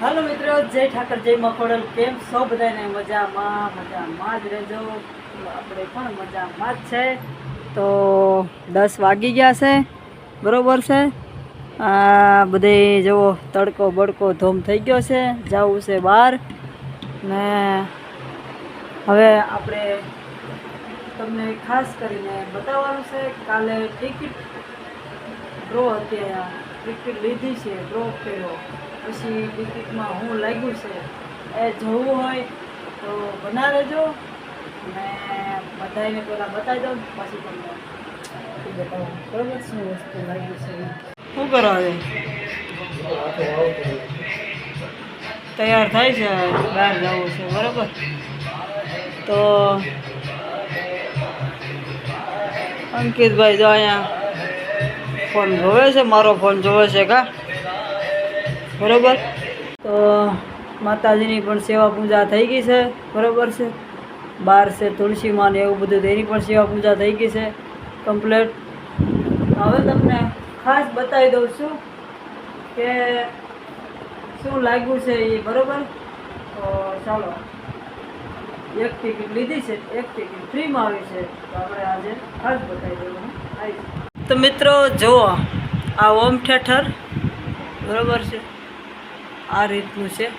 હાલો મિત્રો, જય ઠાકર, જય મકોડલ કેમ છો બધાને? મજામાં મજામાં જ રહેજો. આપણે પણ મજામાં જ છે. તો દસ વાગી ગયા છે, બરોબર છે? બધે જુઓ, તડકો બડકો ધોમ થઈ ગયો છે, જવું છે બહાર. ને હવે આપણે તમને ખાસ કરીને બતાવવાનું છે કાલે ટિકિટ ડ્રો હતી ટિકિટ લીધી છે, ડ્રો કર્યો. પછી ટિકિટમાં હું લાગ્યું છે, એ જોવું હોય તો બના રહેજો અને બધાને પહેલાં બતાવી દઉં, પછી તમને બરાબર? શું વસ્તુ લાગ્યું છે? શું કરો હવે? તૈયાર થાય છે બહાર જવું છે, બરાબર? તો અંકિતભાઈ જો અહીંયા ફોન જોવે છે, મારો ફોન જોવે છે કા? બરોબર? તો માતાજીની પણ સેવા પૂજા થઈ ગઈ છે, બરોબર છે? બાર છે તુલસીમાં ને એવું બધું તેની પણ સેવા પૂજા થઈ ગઈ છે કમ્પ્લેટ હવે તમને ખાસ બતાવી દઉં છું કે શું લાગ્યું છે એ બરાબર? તો ચાલો. એક ટિકિટ લીધી છે, એક ટિકિટ ફ્રીમાં આવી છે, તો આપણે આજે ખાસ બતાવી દઉં. તો મિત્રો, જુઓ, આ હોમ થિયેટર, બરાબર છે? આ રીતનું છે.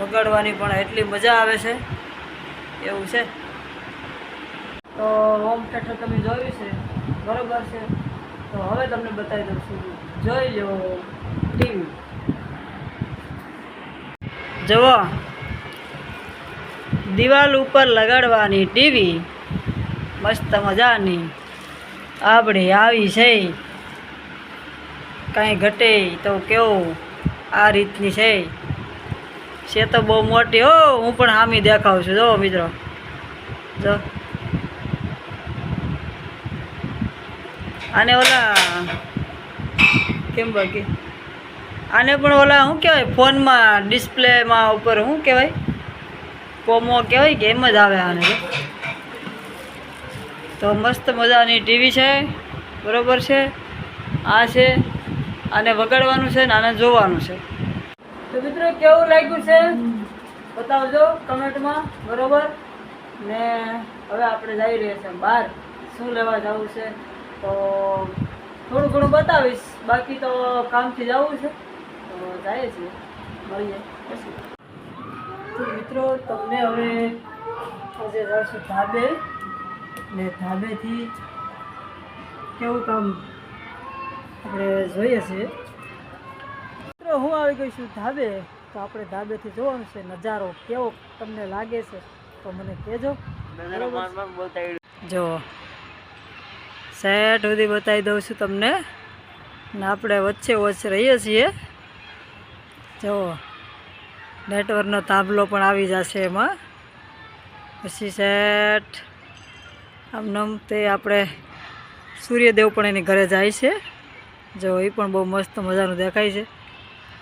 વગાડવાની પણ એટલી મજા આવે છે. એવું છે. તો હોમ થિયેટર તમે જોયું છે? બરોબર છે. તો હવે તમને બતાવી દઉં છું. જોઈ લો ટીવી જુઓ. દિવાલ ઉપર લગાડવાની ટીવી. મસ્ત મજાની. આપણે આવી છે. કાંઈ ઘટે તો કેવું? આ રીતની છે. છે તો બહુ મોટી. હો, હું પણ હામી દેખાઉં છું. જો, મિત્રો. જો. આને ઓલા કેમ બાકી? આને પણ ઓલા શું કહેવાય? ફોનમાં, ડિસ્પ્લેમાં ઉપર શું કહેવાય? કોમો કહેવાય કે એમ જ આવે આને. તો મસ્ત મજાની ટીવી છે. બરોબર છે? આ છે. આને વગાડવાનું છે ને જોવાનું છે. તો મિત્રો કેવું લાગ્યું છે? બતાવજો કમેન્ટમાં, બરોબર? ને હવે આપણે જઈ રહ્યા છીએ બહાર. શું લેવા જવું છે? તો થોડું ઘણું બતાવીશ. બાકી તો કામથી જવું છે. તો જઈએ છીએ. મળીએ. તો મિત્રો તમને હવે આજે જશું ધાબે ને ધાબેથી કેવું કામ આપણે જોઈએ છીએ. મિત્રો હું આવી ગઈ છું ધાબે. તો આપણે ધાબેથી જોવાનું છે નજારો કેવો તમને લાગે છે તો મને કહેજો. જો સેટ સુધી બતાવી દઉં છું તમને. ને આપણે વચ્ચે વચ્ચે રહીએ છીએ. જો નેટવર્કનો તાંબલો પણ આવી જશે એમાં. પછી સેટ આમ તે આપણે સૂર્યદેવ પણ એની ઘરે જાય છે. જો એ પણ બહુ મસ્ત મજાનું દેખાય છે.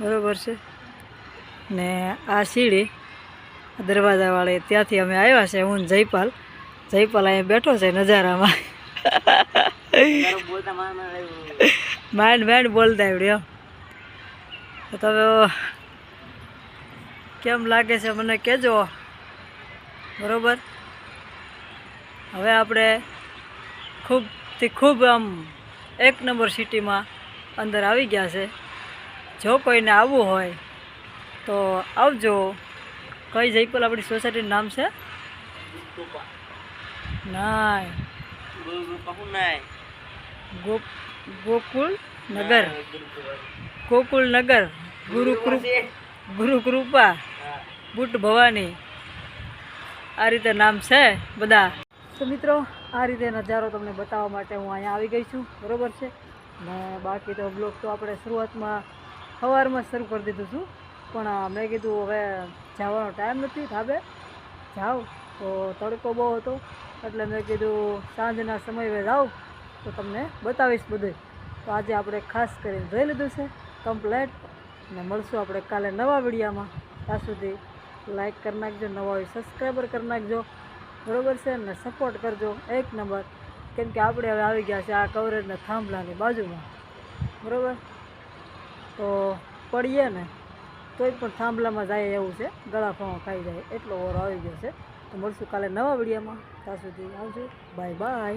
બરાબર છે? ને આ સીડી દરવાજાવાળી, ત્યાંથી અમે આવ્યા છે હું જયપાલ. જયપાલ અહીંયા બેઠો છે નજારામાં. માંડ માંડ બોલતા આવડ્યો તમે કેમ લાગે છે મને કહેજો બરોબર? હવે આપણે ખૂબથી ખૂબ આમ એક નંબર સિટીમાં અંદર આવી ગયા છે. જો કોઈને આવવું હોય તો આવજો. કઈ જયપલ આપણી સોસાયટીનું નામ છે? નાય. ગો ગોકુળ નગર. ગોકુલ નગર. ગુરુ કૃ- કૃપા. બુટ ભવાની. આ રીતે નામ છે બધા. તો મિત્રો, આ રીતે નજારો તમને બતાવવા માટે હું અહીંયા આવી ગઈ છું. બરોબર છે? ને બાકી તો બ્લોગ તો આપણે શરૂઆતમાં સવારમાં શરૂ કરી દીધું છું. પણ મેં કીધું હવે જવાનો ટાઈમ નથી, ધાબે જાઓ તો તડકો બહુ હતો. એટલે મેં કીધું સાંજના સમયે જાઉં. તો તમને બતાવીશ બધું તો આજે આપણે ખાસ કરીને જોઈ લીધું છે કમ્પ્લેટ ને મળશું આપણે કાલે નવા વિડીયામાં. ત્યાં સુધી લાઈક કરી નાખજો, નવા સબસ્ક્રાઈબર કરી નાખજો. બરોબર છે? ને સપોર્ટ કરજો. એક નંબર. કેમ કે આપણે હવે આવી ગયા છે આ કવરેજના થાંભલાની બાજુમાં. બરાબર? તો પડીએ ને, તોય પણ થાંભલામાં જાય એવું છે. ગળા ફાવા ખાઈ જાય. એટલો ઓર આવી ગયો છે. તો મળશું કાલે નવા વિડીયોમાં. ત્યાં સુધી આવજો. Bye bye